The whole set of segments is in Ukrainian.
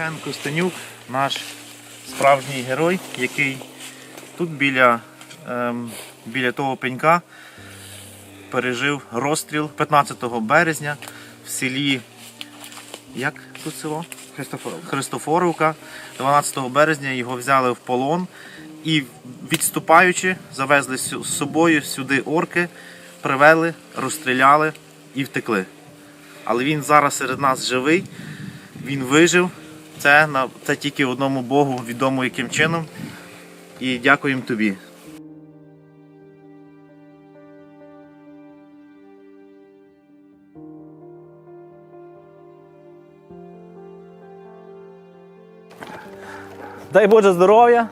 Євген Костенюк, наш справжній герой, який тут біля, ем, біля того пенька пережив розстріл 15 березня в селі. Як тут село? Христофоров. Христофоровка. 12 березня його взяли в полон і, відступаючи, завезли з собою сюди орки, привели, розстріляли і втекли. Але він зараз серед нас живий, він вижив. Це, на- це тільки одному Богу відомо яким чином. І дякуємо тобі. Дай Боже здоров'я.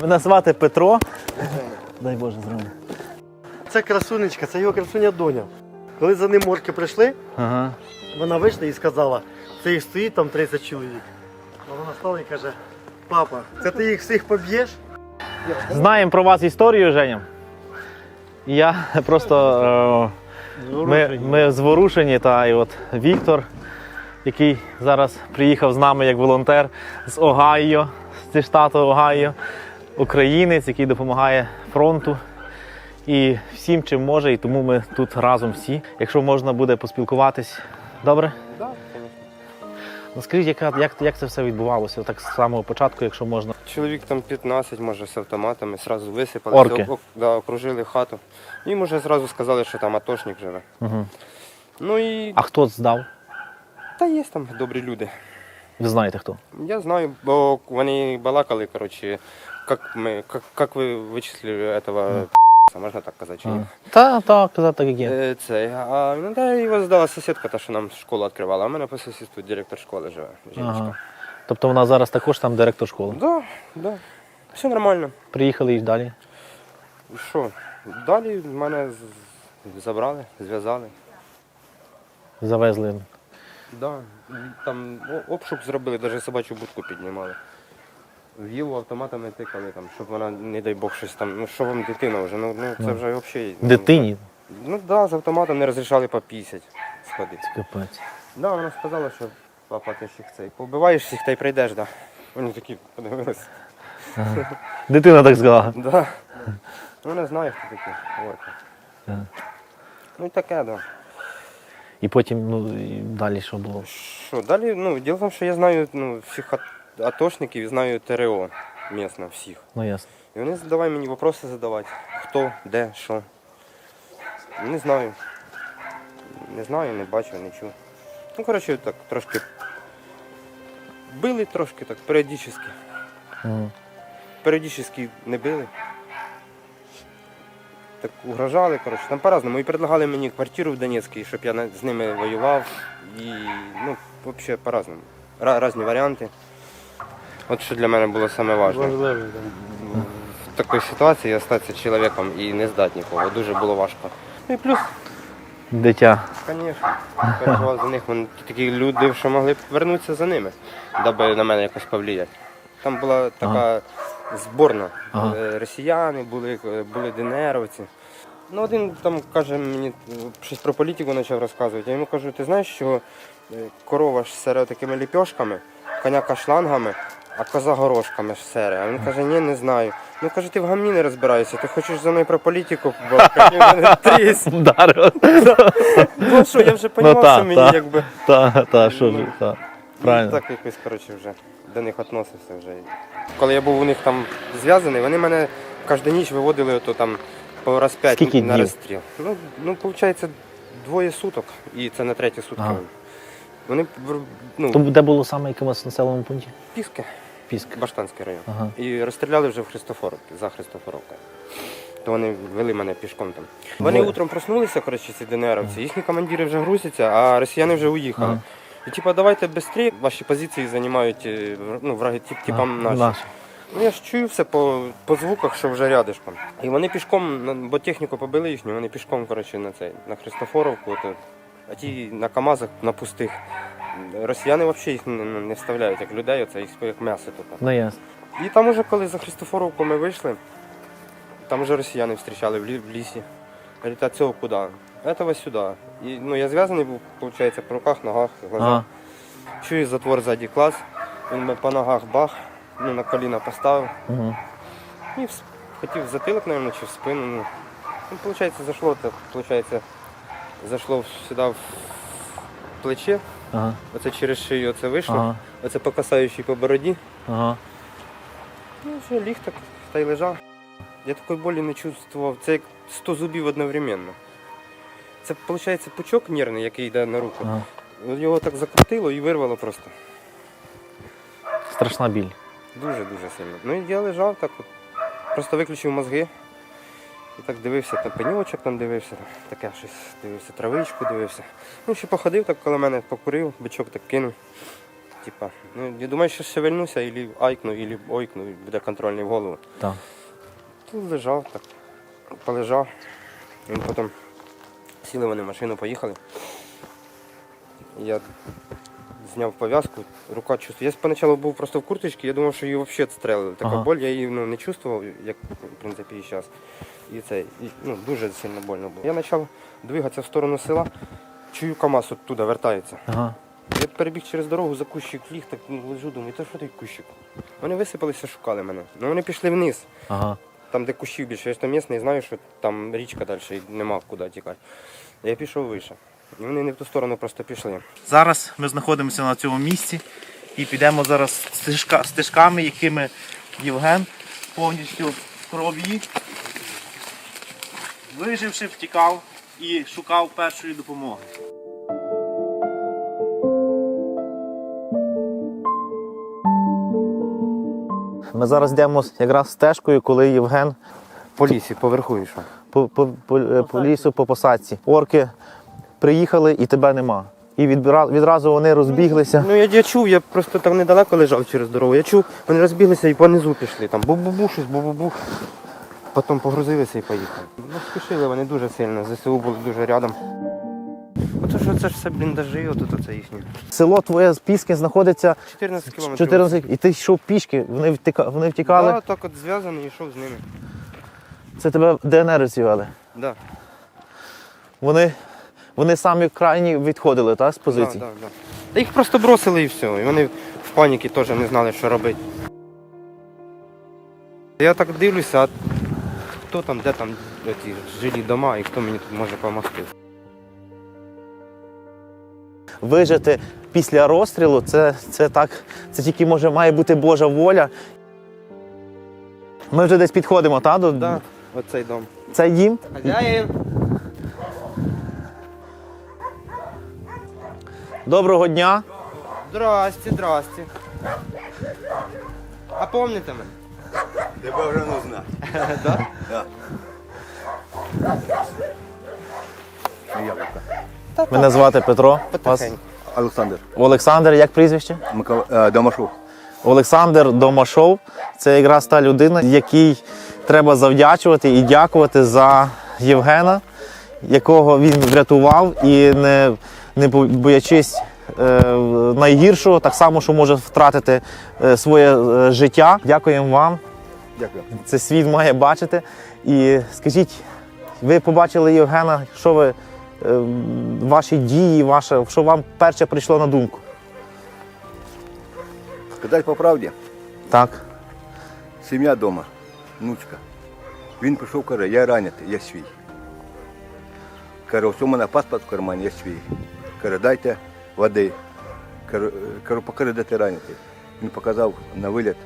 Мене звати Петро. Дай Боже здоров'я. Це красунечка, це його красуня доня. Коли за ним морки прийшли, Ага. Вона вийшла і сказала, це їх стоїть там 30 чоловік. А вона стала і каже, папа, це ти їх всіх поб'єш? Знаємо про вас історію, Женя. Я просто е, ми, ми зворушені, та і от Віктор, який зараз приїхав з нами як волонтер з Огайо, зі штату Огайо, українець, який допомагає фронту. І всім, чим може, і тому ми тут разом всі. Якщо можна буде поспілкуватись, добре? Так, Ну скажіть, яка, як, як це все відбувалося? Так з самого початку, якщо можна. Чоловік там 15, може, з автоматами, зразу висипали, Орки. ок- да, окружили хату. І може зразу сказали, що там атошник живе. Угу. Ну і А хто здав? та є там добрі люди. Ви знаєте хто? Я знаю, бо вони балакали, коротше, як ми, як, як ви вичислили этого п***ца, можна так казати, чи ні? Та, так, казав так, як є. Е, Це, а ну, да, його здала сусідка, та, що нам школу відкривала, а в мене по сусідству директор школи живе. Жіночка. Ага. Тобто вона зараз також там директор школи. Да, да. Все нормально. Приїхали і далі. Що? Далі мене з- забрали, зв'язали. Завезли. Да, там о- обшук зробили, навіть собачу будку піднімали. В Єву автоматами тикали, там, щоб вона, не дай Бог, щось там. Ну що вам дитина вже? Ну, ну це вже взагалі. ну, Дитині. Ну так, да, з автоматом не розрішали по 50 сходити. Капець. Да, вона сказала, що папа, ти їх цей. Побиваєш всіх та й прийдеш, да. Вони такі подивилися. Дитина так сказала. Да. Ну не знаю, хто такі. орки. Так. Ну і таке, да. І потім, ну, і далі що було? Що, далі, ну, діло в тому, що я знаю ну, всіх атошників і знаю ТРО місно всіх. Ну ясно. І вони давай мені питання задавати. Хто, де, що. Не знаю. Не знаю, не бачу, не чув. Ну, коротше, так трошки. Били трошки так, періодично. Угу. Періодично не били. Так угрожали, коротше, там по-разному. І предлагали мені квартиру в Донецькій, щоб я з ними воював. І ну, взагалі по-разному. Ра- Різні варіанти. От що для мене було саме важливе. Важливий, да. В такій ситуації залишитися чоловіком і не здати нікого. Дуже було важко. Ну і плюс, Дитя. звісно, переживав за них. Вони такі люди, що могли б вернутися за ними, даби на мене якось повлияти. Там була така зборна. Ага. Е, Росіяни були, е, були ДНРовці. Ну, один там каже мені щось про політику почав розказувати. Я йому кажу, ти знаєш, що е, корова ж сере такими ліпьошками, коняка шлангами, а коза горошками ж сере. А він каже, ні, не знаю. Ну каже, ти в гамні не розбираєшся, ти хочеш за мною про політику побавити? Я мене тріс. Ну що, я вже розумів, та, що мені та. якби. Та, та, що ж, Ну, та. Правильно. Так якось, коротше, вже до них відносився вже. Коли я був у них там зв'язаний, вони мене кожну ніч виводили ото там по раз п'ять Скільки на днів? розстріл. Ну, ну, виходить, двоє суток, і це на треті сутки. Ага. Вони ну, То де було саме якомусь населеному пункті? піски, Піск. Баштанський район. Ага. І розстріляли вже в Христофоровці, за Христофоровкою. То вони вели мене пішком там. Вони утром проснулися, коротше, ці ДНРовці, їхні командири вже грузяться, а росіяни вже уїхали. Ага. І типа давайте швидше, ваші позиції займають е, ну, враги тип, типам А, наші. наші. Ну я ж чую все по, по звуках, що вже рядишком. І вони пішком, бо техніку побили їхню, вони пішком, коротше, на цей, на Христофоровку, от, а ті на КАМАЗах на пустих. Росіяни взагалі їх не, не вставляють як людей, оце їх як м'ясо тут. Ну ясно. І там уже, коли за Христофоровку ми вийшли, там вже росіяни зустрічали в, лі, в лісі. Говорять, а цього куди? Этого сюди. І, ну, я зв'язаний був, виходить, по руках, ногах, глазах. Чую затвор ззаді клас, він мене по ногах бах, ну, на коліна поставив. Угу. І в с- хотів в затилок, мабуть, чи в спину. Ну, ну виходить, зайшло, так, виходить, зайшло сюди в плече, Ага. оце через шию оце вийшло, Ага. оце по касаючій по бороді. Ага. Ну, що, ліг так та й лежав. Я такої болі не чувствував. Це як 100 зубів одновременно. Це, виходить, пучок нервний, який йде на руку. Ага. Його так закрутило і вирвало просто. Страшна біль. Дуже-дуже сильно. Ну і я лежав так от. Просто виключив мозги. І так дивився, там пеньочок там дивився, там, таке щось дивився, травичку дивився. Ну, ще походив так коло мене, покурив, бичок так кинув. Типа, ну, я думаю, що шевельнуся, і айкну, і ойкну, і буде контрольний в голову. Так. Тут лежав, так, полежав. Він потім сіли вони в машину, поїхали. Я зняв пов'язку, рука чувствую. Я спочатку був просто в курточці, я думав, що її взагалі відстрелили. Така Ага. боль, я її ну, не чувствував, як в принципі і зараз. І це і, ну, дуже сильно больно було. Я почав двигатися в сторону села, чую КАМАЗ оттуда вертається. Ага. Я перебіг через дорогу за кущик ліг, так ну, лежу, думаю, та що той кущик? Вони висипалися, шукали мене. Ну вони пішли вниз. Ага. Там, де кущів більше, я ж там місний, знаю, що там річка далі і нема куди тікати. Я пішов вище. І вони не в ту сторону просто пішли. Зараз ми знаходимося на цьому місці і підемо зараз стежка, стежками, якими Євген повністю в крові, виживши, втікав і шукав першої допомоги. Ми зараз йдемо якраз стежкою, коли Євген По лісі, поверху йшов. по, по, по, е, по лісу по посадці. Орки приїхали і тебе нема. І відразу вони розбіглися. Ну я, я чув, я просто там недалеко лежав через дорогу. Я чув, вони розбіглися і понизу пішли. Там бу-бу-бу, щось, бу-бу-бу. Потім погрузилися і поїхали. Ну, спішили вони дуже сильно, ЗСУ були дуже рядом. Оце ж це ж все бліндажі, отут оце їхнє. Село твоє з Піски знаходиться 14 кілометрів. 14, і ти йшов пішки, вони, втіка, вони втікали. Да, так от зв'язаний, йшов з ними. Це тебе ДНР звели. Да. Вони, вони самі крайні відходили так, з позицій. Да, да, да. Їх просто бросили і все. І вони в паніки теж не знали, що робити. Я так дивлюся, а хто там, де там ті жилі дома і хто мені тут може допомогти. Вижити після розстрілу це, це так, це тільки може має бути Божа воля. Ми вже десь підходимо, так? До... Да, оцей дом. Це дім. Хазяїн. Доброго дня. Здрасте, здрасте. А помните мене? Тебе вже не знаю. Да? Да. Мене звати Петро. Вас Олександр Олександр, як прізвище? Микола е, Домашов. Олександр Домашов це якраз та людина, якій треба завдячувати і дякувати за Євгена, якого він врятував і не, не боячись е, найгіршого, так само, що може втратити е, своє е, життя. Дякуємо вам. Дякую. Це світ має бачити. І скажіть, ви побачили Євгена, що ви, е, ваші дії, ваше, що вам перше прийшло на думку? Сказати по правді, Так. сім'я вдома, внучка. Він прийшов, каже, я ранятий, я свій. Каже, у мене паспорт в кармані, я свій. Каже, дайте води. Кажу, покажи, де ти ранятий. Він показав на виліт.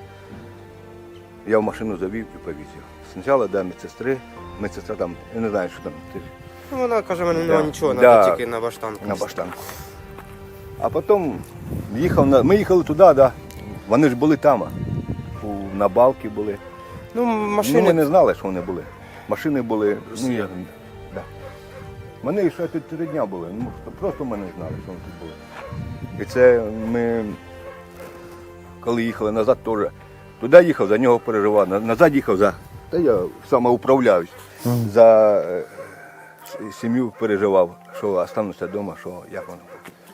Я в машину завів і повіз його. Спочатку до медсестри, медсестра там, я не знаю, що там. ти- Ну, вона каже, мене Да. нічого, Да. треба тільки на баштанку. на баштанку. А потім їхав на. Ми їхали туди, да. вони ж були там. У, на балки були. Ну, Ну, ми не знали, що вони були. Машини були. Ну, да. Вони ще тут три дня були. Ну, просто ми не знали, що вони тут були. І це ми, коли їхали назад, теж туди їхав, за нього переживав, назад їхав за. Та я самоуправляюсь. За е, сім'ю переживав, що остануся вдома, що як воно.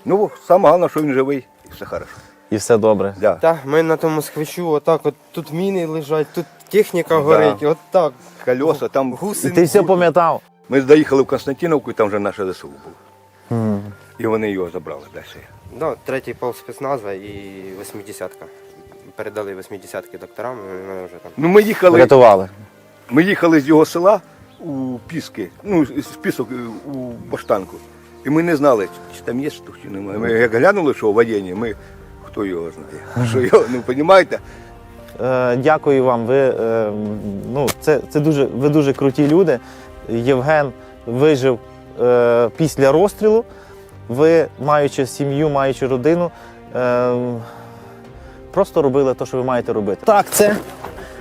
Ну, саме головне, що він живий, і все хорошо. І все добре. Да. Так, ми на тому схвичу, отак, от тут міни лежать, тут техніка горить, от так. Колеса, там І ти все пам'ятав. Ми доїхали в Константиновку, і там вже наше ЗСУ було. І вони його забрали далі. Да, третій пол спецназа і 80-ка. Передали 80-ки докторам, і вони вже там. Ну ми їхали, Врятували. ми їхали з його села у Піски, ну, з Пісок е, у Баштанку. І ми не знали, чи там є штук, чи немає. Ми як глянули, що в воєнні, ми хто його знає. Що його, ну розумієте? Е, дякую вам. Ви, е, ну, це, це дуже, ви дуже круті люди. Євген вижив е, після розстрілу. Ви, маючи сім'ю, маючи родину, е, просто робили те, що ви маєте робити. Так, це,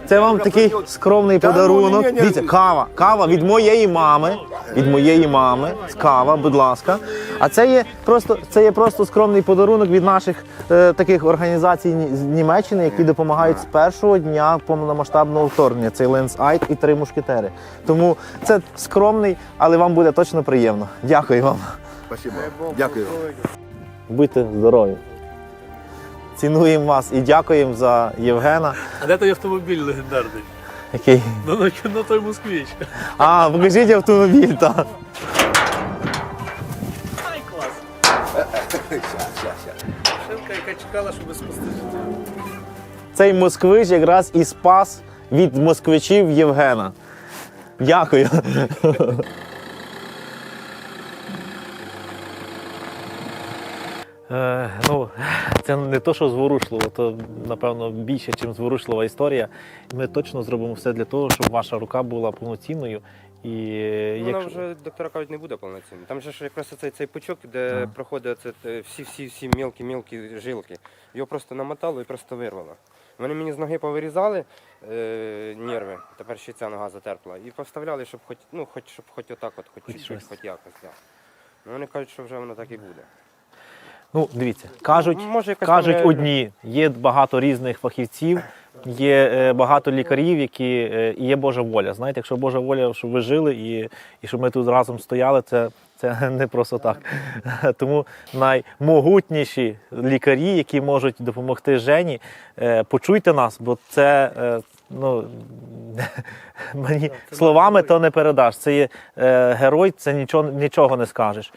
це вам такий скромний ну, подарунок. Дивіться, кава. Кава від моєї мами. Від моєї мами. Кава, будь ласка. А це є просто, це є просто скромний подарунок від наших е, таких організацій з Німеччини, які допомагають з першого дня повномасштабного вторгнення. Це Ленс Айт і три мушкетери. Тому це скромний, але вам буде точно приємно. Дякую вам. Спасибо. Дякую. Будьте здорові. Цінуємо вас і дякуємо за Євгена, А де той автомобіль легендарний? який. Ну, ну, ну той москвич. А, покажіть автомобіль, так. Ай, клас. Шилка, яка чекала, щоб спасти. Цей москвич якраз і спас від москвичів Євгена. Дякую. Е, ну, це не то, що зворушливо, то напевно більше, ніж зворушлива історія. Ми точно зробимо все для того, щоб ваша рука була повноцінною. І Ну, Вона якщо- вже доктора кажуть, не буде повноцінна. Там же ж якраз цей, цей пучок, де проходить оце, те, всі всі всі мілкі мілкі жилки. Його просто намотало і просто вирвало. Вони мені з ноги повирізали е, нерви, тепер ще ця нога затерпла. І поставляли, щоб хоч, ну, хоч, щоб хоч отак, от, хоч, Хоч чуть-чуть, хоч якось. Да. Ну, вони кажуть, що вже воно так і буде. Ну, дивіться, кажуть, Може, там кажуть одні, є багато різних фахівців, є е, багато лікарів, які е, і є Божа воля. Знаєте, якщо Божа воля, щоб ви жили і, і щоб ми тут разом стояли, це, це не просто так. Тому наймогутніші лікарі, які можуть допомогти Жені, е, почуйте нас, бо це. е, Ну, мені словами то не передаш. Це є е, герой, це нічого, нічого не скажеш.